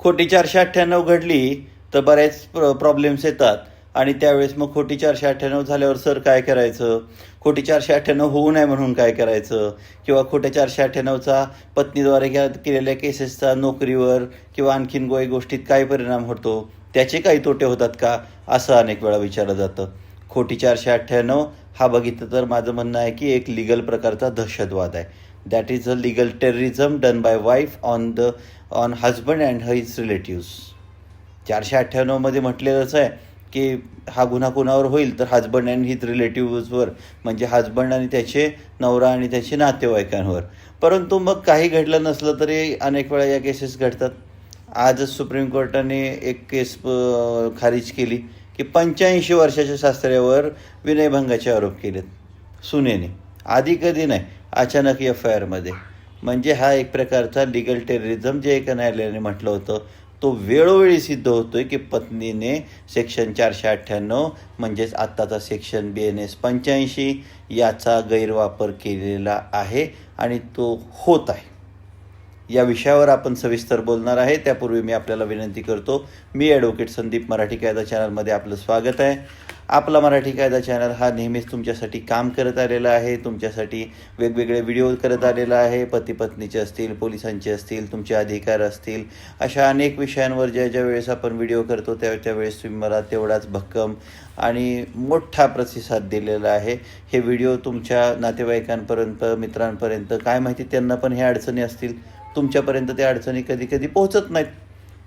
खोटी चारशे अठ्ठ्याण्णव घडली तर बऱ्याच प्र प्रॉब्लेम्स येतात. आणि त्यावेळेस मग खोटी चारशे अठ्ठ्याण्णव झाल्यावर सर काय करायचं? खोटी चारशे अठ्ठ्याण्णव होऊ नये म्हणून काय करायचं? किंवा खोट्या चारशे अठ्ठ्याण्णवचा पत्नीद्वारे घ्या केलेल्या केसेसचा नोकरीवर किंवा आणखीन गोय गोष्टीत काय परिणाम होतो? त्याचे काही तोटे होतात का? असं अनेक वेळा विचारलं जातं. खोटी चारशे अठ्ठ्याण्णव हा बघितलं तर माझं म्हणणं आहे की एक लिगल प्रकारचा दहशतवाद आहे. That is a legal terrorism done by wife on the on husband and his relatives चारशे अठ्ठ्याण्णवमध्ये म्हटलेलंच आहे की हा गुन्हा कुणावर होईल? तर हजबंड अँड हिज रिलेटिव्हजवर म्हणजे हजबंड आणि त्याचे नवरा आणि त्याचे नातेवाईकांवर. परंतु मग काही घडलं नसलं तरी अनेक वेळा या केसेस घडतात. आजच सुप्रीम कोर्टाने एक केस खारिज केली की पंच्याऐंशी वर्षाच्या सासऱ्यावर विनयभंगाचे आरोप केलेत. सुनेने. आधी कधी नाही अचानक एफ आय आरमध्ये म्हणजे हा एक प्रकारचा लिगल टेररिझम जे एका न्यायालयाने म्हटलं होतं तो वेळोवेळी सिद्ध होतोय की पत्नीने सेक्शन चारशे अठ्ठ्याण्णव म्हणजेच आत्ताचा सेक्शन बी एन एस पंच्याऐंशी याचा गैरवापर केलेला आहे आणि तो होत आहे. या विषयावर आपण सविस्तर बोलणार आहे. त्यापूर्वी मी आपल्याला विनंती करतो मी ॲडव्होकेट संदीप मराठी कायदा चॅनलमध्ये आपलं स्वागत आहे. आपला मराठी कायदा चॅनल हा नेहमीच तुमच्यासाठी काम करत आलेला आहे. तुमच्यासाठी वेगवेगळे व्हिडिओ करत आलेला आहे. पती पत्नीचे असतील पोलिसांचे असतील तुमचे अधिकार असतील अशा अनेक विषयांवर ज्या ज्या वेळेस आपण व्हिडिओ करतो त्या त्यावेळेस तुम्ही मला तेवढाच भक्कम आणि मोठा प्रतिसाद दिलेला आहे. हे व्हिडिओ तुमच्या नातेवाईकांपर्यंत मित्रांपर्यंत काय माहिती त्यांना पण ह्या अडचणी असतील. तुमच्यापर्यंत त्या अडचणी कधी कधी पोहोचत नाहीत.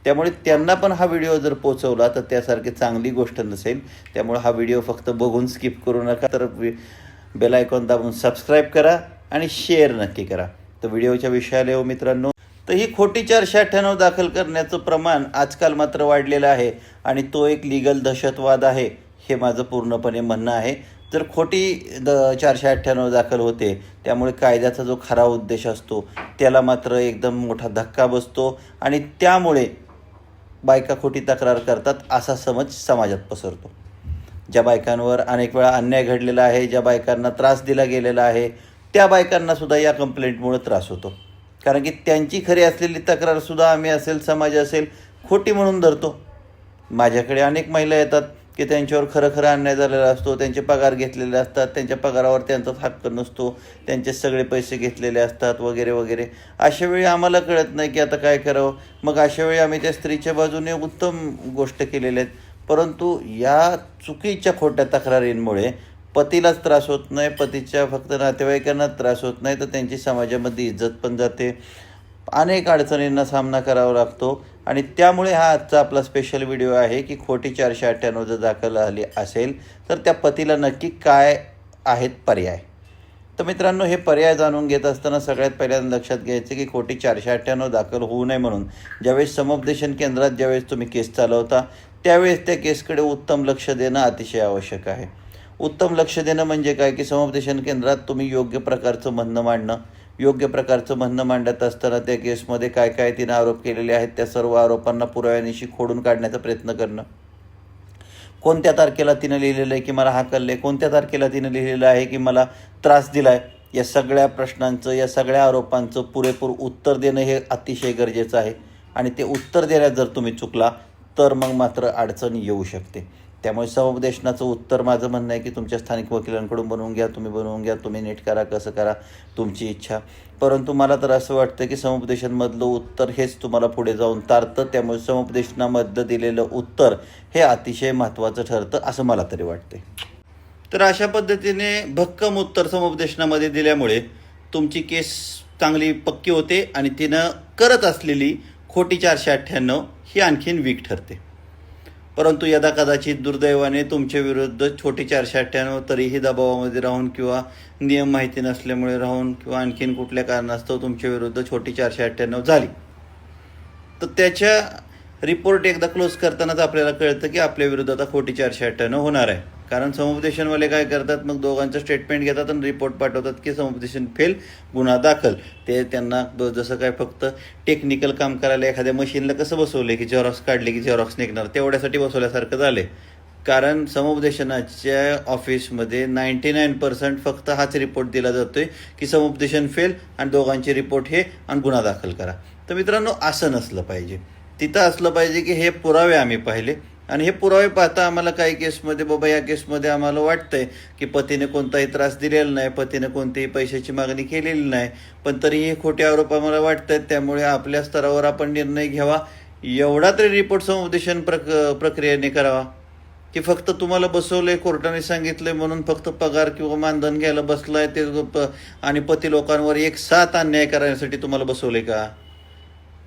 त्यामुळे त्यांना पण हा व्हिडिओ जर पोचवला तर त्यासारखी चांगली गोष्ट नसेल. त्यामुळे हा व्हिडिओ फक्त बघून स्किप करू नका. तर बेल आयकॉन दाबून सबस्क्राईब करा आणि शेअर नक्की करा. तर व्हिडिओच्या विषयाला येऊ मित्रांनो. तर ही खोटी चारशे अठ्ठ्याण्णव दाखल करण्याचं प्रमाण आजकाल मात्र वाढलेलं आहे आणि तो एक लिगल दहशतवाद आहे हे माझं पूर्णपणे म्हणणं आहे. जर खोटी द चारशे अठ्ठ्याण्णव दाखल होते त्यामुळे कायद्याचा जो खरा उद्देश असतो त्याला मात्र एकदम मोठा धक्का बसतो आणि त्यामुळे बायका खोटी तक्रार करतात असा समज समाजात पसरतो. ज्या बायकांवर अनेक वेळा अन्याय घडलेला आहे ज्या बायकांना त्रास दिला गेलेला आहे त्या बायकांनासुद्धा या कंप्लेंटमुळे त्रास होतो. कारण की त्यांची खरी असलेली तक्रारसुद्धा आम्ही असेल समाज असेल खोटी म्हणून धरतो. माझ्याकडे अनेक महिला येतात की त्यांच्यावर खरं खरं अन्याय झालेला असतो त्यांचे पगार घेतलेले असतात त्यांच्या पगारावर त्यांचाच हक्क नसतो त्यांचे सगळे पैसे घेतलेले असतात वगैरे वगैरे. अशा वेळी आम्हाला कळत नाही की आता काय करावं. मग अशा वेळी आम्ही त्या स्त्रीच्या बाजूने उत्तम गोष्ट केलेल्या आहेत. परंतु या चुकीच्या खोट्या तक्रारींमुळे पतीलाच त्रास होत नाही पतीच्या फक्त नातेवाईकांना त्रास होत नाही तर त्यांची समाजामध्ये इज्जत पण जाते. अनेक अडचणींना सामना करावा लागतो. आणि त्यामुळे हा आजचा आपला स्पेशल व्हिडिओ आहे की खोटी चारशे अठ्ठ्याण्णव जर दाखल आली असेल तर त्या पतीला नक्की काय आहेत पर्याय? तर मित्रांनो हे पर्याय जाणून घेत असताना सगळ्यात पहिल्यांदा लक्षात घ्यायचं की खोटी चारशे अठ्ठ्याण्णव दाखल होऊ नये म्हणून. ज्यावेळेस समुपदेशन केंद्रात ज्यावेळेस तुम्ही केस चालवता त्यावेळेस त्या केसकडे उत्तम लक्ष देणं अतिशय आवश्यक आहे. उत्तम लक्ष देणं म्हणजे काय? की समुपदेशन केंद्रात तुम्ही योग्य प्रकारचं म्हणणं मांडणं योग्य प्रकारचं म्हणणं मांडत असताना त्या केसमध्ये काय काय तिनं आरोप केलेले आहेत त्या सर्व आरोपांना पुराव्यानिशी खोडून काढण्याचा प्रयत्न करणं. कोणत्या तारखेला तिनं लिहिलेलं आहे की मला हाकलले कोणत्या तारखेला तिनं लिहिलेलं आहे की मला त्रास दिला आहे या सगळ्या प्रश्नांचं या सगळ्या आरोपांचं पुरेपूर उत्तर देणं हे अतिशय गरजेचं आहे. आणि ते उत्तर देण्यात जर तुम्ही चुकला तर मग मात्र अडचण येऊ शकते. त्यामुळे समुपदेशनाचं उत्तर माझं म्हणणं आहे की तुमच्या स्थानिक वकिलांकडून बनवून घ्या तुम्ही बनवून घ्या तुम्ही नीट करा कसं करा तुमची इच्छा. परंतु मला तर असं वाटतं की समुपदेशनमधलं उत्तर हेच तुम्हाला पुढे जाऊन तारतं. त्यामुळे समुपदेशनामधलं दिलेलं उत्तर हे अतिशय महत्त्वाचं ठरतं असं मला तरी वाटते तर अशा पद्धतीने भक्कम उत्तर समुपदेशनामध्ये दिल्यामुळे तुमची केस चांगली पक्की होते आणि तिनं करत असलेली खोटी चारशे अठ्ठ्याण्णव ही आणखीन वीक ठरते. परंतु यदा कदाचित दुर्दैवाने तुमच्या विरुद्ध छोटी चारशे अठ्ठ्याण्णव तरीही दबावामध्ये राहून किंवा नियम माहिती नसल्यामुळे राहून किंवा आणखीन कुठल्या कारणास्तव तुमच्या विरुद्ध छोटी चारशे अठ्ठ्याण्णव झाली. तर त्याच्या रिपोर्ट एकदा क्लोज करतानाच आपल्याला कळतं की आपल्या विरुद्ध आता खोटी चारशे अठ्ठ्याण्णव होणार आहे. कारण समुपदेशनवाले काय करतात मग दोघांचं स्टेटमेंट घेतात आणि रिपोर्ट पाठवतात की समुपदेशन फेल गुन्हा दाखल. ते त्यांना जसं काय फक्त टेक्निकल काम करायला एखाद्या मशीनला कसं बसवलं की झेरॉक्स काढले की झेरॉक्स निघणार तेवढ्यासाठी बसवल्यासारखं झाले कारण समुपदेशनाच्या ऑफिसमध्ये नाईंटी नाईन पर्सेंट फक्त हाच रिपोर्ट दिला जातोय की समुपदेशन फेल आणि दोघांचे रिपोर्ट हे आणि गुन्हा दाखल करा. तर मित्रांनो असं नसलं पाहिजे. तिथं असलं पाहिजे की हे पुरावे आम्ही पाहिले. आणि हे पुरावे पाहता आम्हाला काही केसमध्ये बाबा या केसमध्ये आम्हाला वाटतंय की पतीने कोणताही त्रास दिलेला नाही पतीने कोणतीही पैशाची मागणी केलेली नाही. पण तरीही हे खोटे आरोप आम्हाला वाटत आहेत त्यामुळे आपल्या स्तरावर आपण निर्णय घ्यावा. एवढा तरी रिपोर्ट समुपदेशन प्रक प्रक्रियेने करावा. की फक्त तुम्हाला बसवलंय कोर्टाने सांगितलंय म्हणून फक्त पगार किंवा मानधन घ्यायला बसलाय ते प- आणि पती लोकांवर एक साथ अन्याय करण्यासाठी तुम्हाला बसवले का?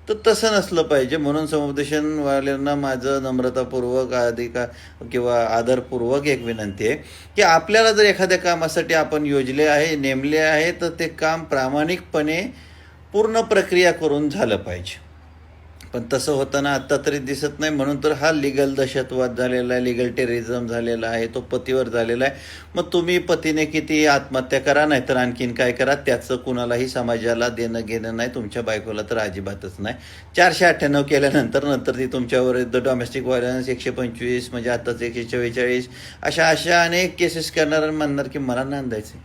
तर तसं नसलं पाहिजे. म्हणून समुपदेशनवाल्यांना माझं नम्रतापूर्वक अधिका किंवा आदरपूर्वक एक विनंती आहे की आपल्याला जर एखाद्या कामासाठी आपण योजले आहे नेमले आहे तर ते काम प्रामाणिकपणे पूर्ण प्रक्रिया करून झालं पाहिजे. पण तसं होताना आत्ता तरी दिसत नाही. म्हणून तर हा लिगल दहशतवाद झालेला आहे लिगल टेररिझम झालेला आहे तो पतीवर झालेला आहे. मग तुम्ही पतीने किती आत्महत्या करा नाही तर आणखीन काय करा? त्याचं कुणालाही समाजाला देणं घेणं नाही तुमच्या बायकोला तर अजिबातच नाही. चारशे अठ्ठ्याण्णव केल्यानंतर नंतर ती तुमच्यावर डोमेस्टिक व्हायलन्स एकशे पंचवीस म्हणजे आत्ताच एकशे चव्वेचाळीस अशा अशा अनेक केसेस करणार आणि म्हणणार की मला नांदायचे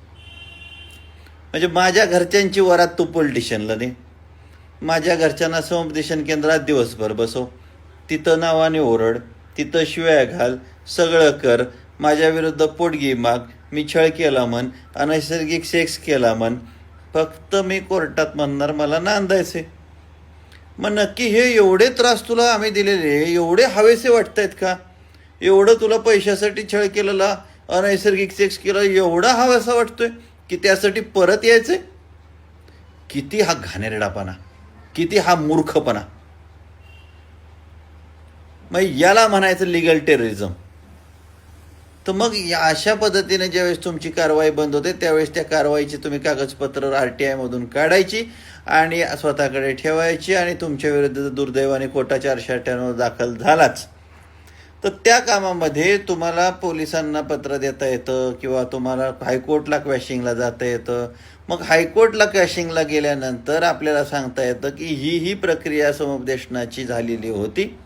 म्हणजे माझ्या घरच्यांची वरात तू पोलिटिशियनला दे. माझ्या घरच्यांना समुपदेशन केंद्रात दिवसभर बसव. तिथं नावाने ओरड तिथं शिव्या घाल सगळं कर. माझ्या विरुद्ध पोटगी माग. मी छळ केला म्हण अनैसर्गिक सेक्स केला म्हण. फक्त मी कोर्टात म्हणणार मला नांदायचे. मग नक्की हे एवढे त्रास तुला आम्ही दिलेले एवढे हवेसे वाटत आहेत का? एवढं तुला पैशासाठी छळ केलेला अनैसर्गिक सेक्स केला एवढा हवासा वाटतोय की त्यासाठी परत यायचे किती हा घाणेरडापणा किती हा मूर्खपणा. मग याला म्हणायचं लिगल टेररिझम तर मग या अशा पद्धतीने ज्यावेळेस तुमची कारवाई बंद होते त्यावेळेस त्या कारवाईची तुम्ही कागदपत्र आर टी आयमधून काढायची आणि स्वतःकडे ठेवायची आणि तुमच्या विरुद्ध दुर्दैवाने कोटा चारशे अठ्ठ्याण्णव दाखल झालाच. तर त्या कामामध्ये तुम्हाला पोलिसांना पत्र देता येतं किंवा तुम्हाला हायकोर्टला क्वॅशिंगला जाता येतं. मग हायकोर्टला क्वॅशिंगला गेल्यानंतर आपल्याला सांगता येतं की ही ही प्रक्रिया समुपदेशनाची झालेली होती.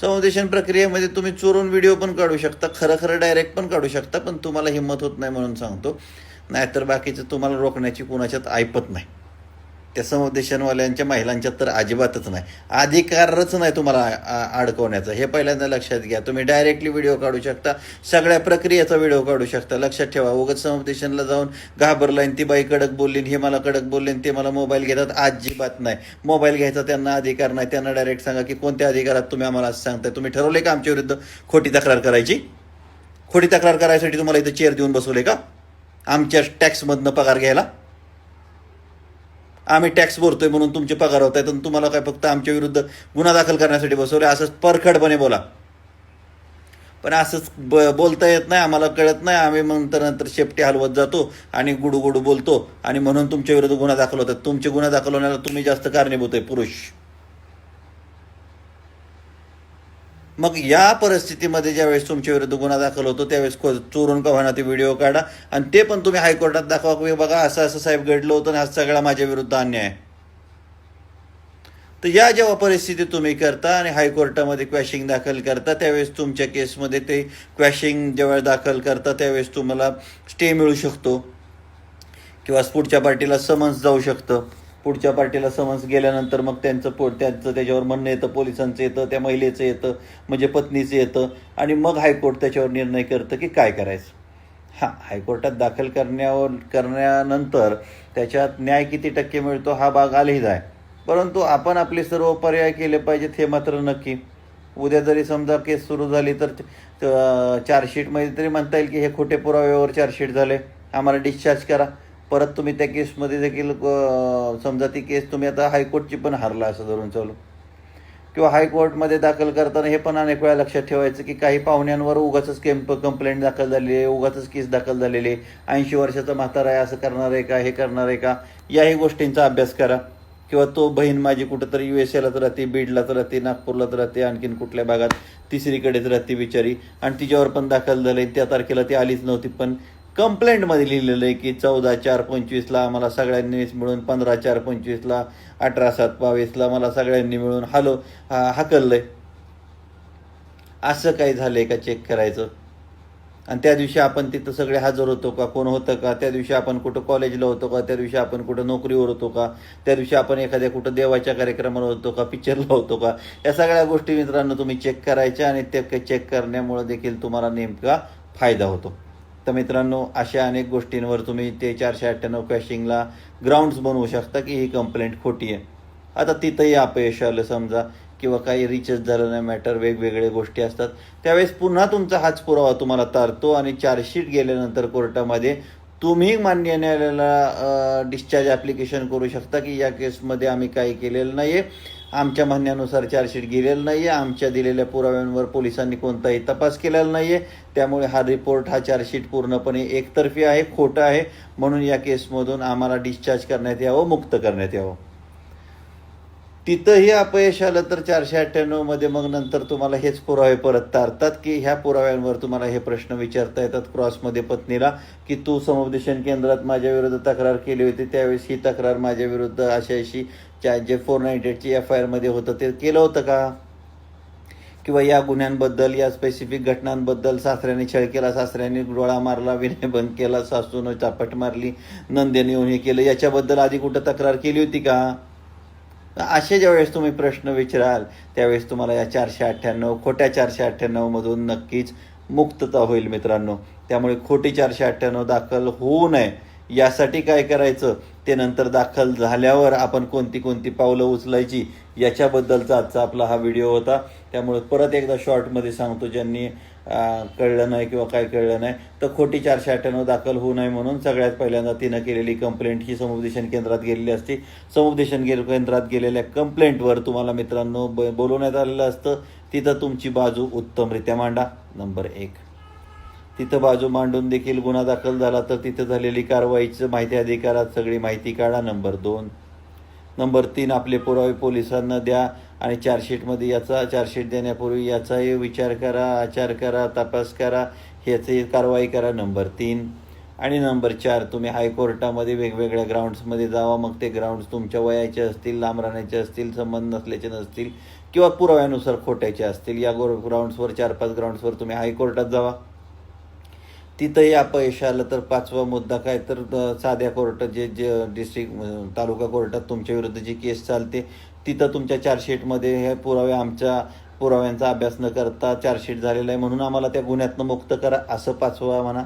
समुपदेशन प्रक्रियेमध्ये तुम्ही चोरून व्हिडिओ पण काढू शकता खरं खरं डायरेक्ट पण काढू शकता पण तुम्हाला हिंमत होत नाही म्हणून सांगतो. नाहीतर बाकीचं तुम्हाला रोखण्याची कुणाच्यात ऐपत नाही. त्या समुपदेशनवाल्यांच्या महिलांच्या तर अजिबातच नाही. अधिकारच नाही तुम्हाला अडकवण्याचा. हे पहिल्यांदा लक्षात घ्या. तुम्ही डायरेक्टली व्हिडिओ काढू शकता. सगळ्या प्रक्रियेचा व्हिडिओ काढू शकता. लक्षात ठेवा. उगाच समुपदेशनला जाऊन घाबरलाईन ती बाई कडक बोलली हे मला कडक बोलले ते मला मोबाईल घेतात. अजिबात नाही. मोबाईल घ्यायचा त्यांना अधिकार नाही. त्यांना डायरेक्ट सांगा की कोणत्या अधिकारात तुम्ही आम्हाला असं सांगताय? तुम्ही ठरवले का आमच्या विरुद्ध खोटी तक्रार करायची? खोटी तक्रार करायसाठी तुम्हाला इथं चेअर देऊन बसवले का? आमच्या टॅक्समधनं पगार घ्यायला? आम्ही टॅक्स भरतोय म्हणून तुमचे पगार होत आहेत तुम्हाला काय फक्त आमच्या विरुद्ध गुन्हा दाखल करण्यासाठी बसवले असंच परखडपणे बोला. पण असंच ब बोलता येत नाही आम्हाला कळत नाही. आम्ही नंतर नंतर शेपटी हलवत जातो आणि गुडू गुडू बोलतो. आणि म्हणून तुमच्या विरुद्ध गुन्हा दाखल होतात. तुमचे गुन्हा दाखल होण्याला तुम्ही जास्त कारणीभूत आहे पुरुष. मग या परिस्थितीमध्ये ज्यावेळेस तुमच्या विरुद्ध गुन्हा दाखल होतो त्यावेळेस को- चोरून का होणार ते व्हिडिओ काढा. आणि ते पण तुम्ही हायकोर्टात दाखवा की बघा असं असं साहेब घडलं होतं आणि हा सगळा माझ्या विरुद्ध अन्याय. आहे. तर या जेव्हा परिस्थिती तुम्ही करता आणि हायकोर्टामध्ये क्वॅशिंग दाखल करता त्यावेळेस तुमच्या केसमध्ये ते क्वॅशिंग जेव्हा दाखल करता त्यावेळेस तुम्हाला स्टे मिळू शकतो. किंवा पुढच्या पार्टीला समन्स जाऊ शकतं. पुढच्या पार्टीला समन्स गेल्यानंतर मग त्यांचं पो त्यांचं त्याच्यावर म्हणणं येतं पोलिसांचं येतं त्या महिलेचं येतं म्हणजे पत्नीचं येतं. आणि मग हायकोर्ट त्याच्यावर निर्णय करतं की काय करायचं. हां हायकोर्टात दाखल करण्यावर करण्यानंतर त्याच्यात न्याय किती टक्के मिळतो हा भाग आलेच आहे परंतु आपण आपले सर्व पर्याय केले पाहिजेत हे मात्र नक्की. उद्या जरी समजा केस सुरू झाली तर चार्जशीटमध्ये तरी म्हणता येईल की हे खोटे पुराव्यावर चार्जशीट झाले. आम्हाला डिस्चार्ज करा. परत तुम्ही त्या केसमध्ये देखील समजा ती केस तुम्ही आता हायकोर्टची पण हारला असं धरून चालू. किंवा हायकोर्टमध्ये दाखल करताना हे पण अनेक वेळा लक्षात ठेवायचं की काही पाहुण्यांवर उगाच केम्प कंप्लेंट दाखल झालेली आहे उगाच केस दाखल झालेली आहे. ऐंशी वर्षाचा म्हातारा आहे असं करणार आहे का हे करणार आहे का? याही गोष्टींचा अभ्यास करा. किंवा तो बहीण माझी कुठंतरी यू एस एलाच राहते बीडलाच राहते नागपूरलाच राहते आणखीन कुठल्या भागात तिसरीकडेच राहते बिचारी. आणि तिच्यावर पण दाखल झालं त्या तारखेला ती आलीच नव्हती. पण कंप्लेंटमध्ये लिहिलेलं आहे की चौदा चार पंचवीसला आम्हाला सगळ्यांनीच मिळून पंधरा चार पंचवीसला अठरा सात बावीसला मला सगळ्यांनी मिळून हलो हा हाकललंय. असं काही झालंय का चेक करायचं? आणि त्या दिवशी आपण तिथं सगळे हजर होतो का? कोण होतं का? त्या दिवशी आपण कुठं कॉलेजला होतो का? त्या दिवशी आपण कुठं नोकरीवर होतो का? त्या दिवशी आपण एखाद्या कुठं देवाच्या कार्यक्रमाला होतो का? पिक्चरला होतो का? या सगळ्या गोष्टी मित्रांनो तुम्ही चेक करायच्या आणि ते चेक करण्यामुळे देखील तुम्हाला नेमका फायदा होतो. तर मित्रांनो अशा अनेक गोष्टींवर तुम्ही ते चारशे अठ्ठ्याण्णव कॅशिंगला ग्राउंड्स बनवू शकता की ही कंप्लेंट खोटी आहे. आता तिथंही अपयश आलं समजा किंवा काही रिचेस झालं नाही मॅटर वेगवेगळे गोष्टी असतात. त्यावेळेस पुन्हा तुमचा हाच पुरावा तुम्हाला तारतो आणि चार्जशीट गेल्यानंतर कोर्टामध्ये तुम्ही मान्य न्यायालयाला डिस्चार्ज ॲप्लिकेशन करू शकता की या केसमध्ये आम्ही काही केलेलं नाही आहे आमच्या म्हणण्यानुसार चार्जशीट गेलेलं नाही आहे आमच्या दिलेल्या पुराव्यांवर पोलिसांनी कोणताही तपास केलेला नाही आहे त्यामुळे हा रिपोर्ट हा चार्जशीट पूर्णपणे एकतर्फी आहे खोटा आहे. म्हणून या केसमधून आम्हाला डिस्चार्ज करण्यात यावं मुक्त करण्यात यावं. तिथंही अपयश आलं तर चारशे अठ्ठ्याण्णवमध्ये मग नंतर तुम्हाला हेच पुरावे परत तारतात की ह्या पुराव्यांवर तुम्हाला हे प्रश्न विचारता येतात क्रॉसमध्ये पत्नीला की तू समुपदेशन केंद्रात माझ्या विरुद्ध तक्रार केली होती त्यावेळेस ही तक्रार माझ्या विरुद्ध अशी च्या जे फोर नाईन्टी एटची एफ आय आरमध्ये होतं ते केलं होतं का? किंवा या गुन्ह्यांबद्दल या स्पेसिफिक घटनांबद्दल सासऱ्याने छळ केला सासऱ्याने डोळा मारला विनयभंग केला सासूनं चापट मारली नंदेने येऊन हे केलं याच्याबद्दल आधी कुठं तक्रार केली होती का? असे ज्यावेळेस तुम्ही प्रश्न विचाराल त्यावेळेस तुम्हाला या चारशे अठ्ठ्याण्णव खोट्या चारशे अठ्ठ्याण्णवमधून नक्कीच मुक्तता होईल मित्रांनो. त्यामुळे खोटी चारशे अठ्ठ्याण्णव दाखल होऊ नये. यासाठी काय करायचं? ते नंतर दाखल झाल्यावर आपण कोणती कोणती पावलं उचलायची याच्याबद्दलचा आजचा आपला हा व्हिडिओ होता. त्यामुळे परत एकदा शॉर्टमध्ये सांगतो ज्यांनी कळलं नाही किंवा काय कळलं नाही तर खोटी चारशे अठ्ठ्याण्णव दाखल होऊ नये म्हणून सगळ्यात पहिल्यांदा तिनं केलेली कंप्लेंट ही समुपदेशन केंद्रात गेलेली असते. समुपदेशन गे- केंद्रात गेलेल्या कंप्लेंटवर तुम्हाला मित्रांनो ब बोलवण्यात आलेलं असतं. तिथं तुमची बाजू उत्तमरित्या मांडा. नंबर एक. तिथं बाजू मांडून देखील गुन्हा दाखल झाला तर तिथं झालेली कारवाईचं माहिती अधिकारात सगळी माहिती काढा. नंबर दोन. नंबर तीन आपले पुरावे पोलिसांना द्या आणि चार्जशीटमध्ये याचा चार्जशीट देण्यापूर्वी याचाही विचार करा आचार करा तपास करा ह्याची कारवाई करा नंबर तीन. आणि नंबर चार तुम्ही हायकोर्टामध्ये वेगवेगळ्या ग्राउंड्समध्ये जावा मग ते ग्राउंड्स तुमच्या वयाचे असतील लांब राहण्याचे असतील संबंध नसल्याचे नसतील किंवा पुराव्यानुसार खोट्याचे असतील या गो ग्राउंड्सवर चार पाच ग्राउंड्सवर तुम्ही हायकोर्टात जावा. तिथंही अपयश आलं तर पाचवा मुद्दा काय तर साध्या कोर्टात जे जे डिस्ट्रिक्ट तालुका कोर्टात तुमच्या विरुद्ध जी केस चालते तिथं तुमच्या चार्जशीटमध्ये हे पुरावे आमच्या पुराव्यांचा अभ्यास न करता चार्जशीट झालेला आहे म्हणून आम्हाला त्या गुन्ह्यातनं मुक्त करा असं पाचवा म्हणा.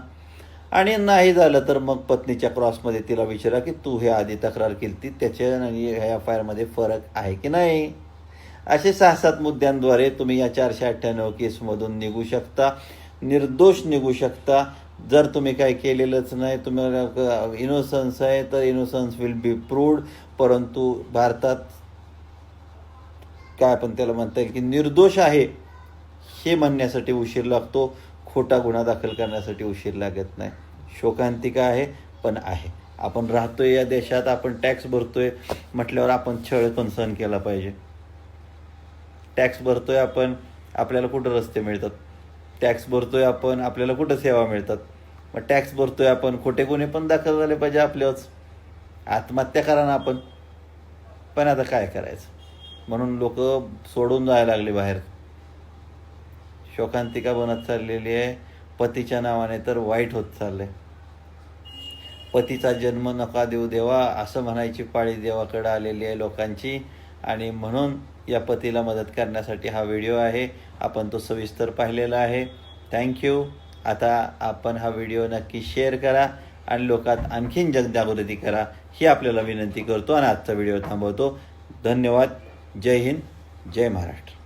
आणि नाही झालं तर मग पत्नीच्या क्रॉसमध्ये तिला विचारा की तू हे आधी तक्रार केली ती त्याच्या आणि ह्या एफ आय आरमध्ये फरक आहे की नाही? असे सहा सात मुद्द्यांद्वारे तुम्ही या चारशे अठ्ठ्याण्णव केसमधून निघू शकता. निर्दोष निघू शकता. जर तुम्ही काय केलेलंच नाही तुम्हाला इनोसन्स आहे तर इनोसन्स विल बी प्रूव्ड परंतु भारतात काय आपण त्याला म्हणता येईल की निर्दोष आहे हे म्हणण्यासाठी उशीर लागतो. खोटा गुन्हा दाखल करण्यासाठी उशीर लागत नाही. शोकांतिका आहे पण आहे. आपण राहतोय या देशात आपण टॅक्स भरतोय म्हटल्यावर आपण छळ पण सहन केला पाहिजे. टॅक्स भरतोय आपण आपल्याला कुठं रस्ते मिळतात? टॅक्स भरतोय आपण आपल्याला कुठं सेवा मिळतात? मग टॅक्स भरतोय आपण खोटे गुन्हे पण दाखल झाले पाहिजे आपल्याच आत्महत्या करा ना आपण. पण आता काय करायचं? म्हणून लोक सोडून जायला लागले बाहेर. शोकांतिका बनत चाललेली आहे. पतीच्या नावाने तर वाईट होत चाललंय. पतीचा जन्म नका देऊ देवा असं म्हणायची पाळी देवाकडे आलेली आहे लोकांची. आणि म्हणून या पतीला मदत करण्यासाठी हा व्हिडिओ आहे. आपण तो सविस्तर पाहिलेला आहे. थँक्यू आता आपण हा व्हिडिओ नक्की शेअर करा आणि लोकात आणखीन जनजागृती करा ही आपल्याला विनंती करतो आणि आजचा व्हिडिओ थांबवतो. धन्यवाद. जय हिंद. जय महाराष्ट्र.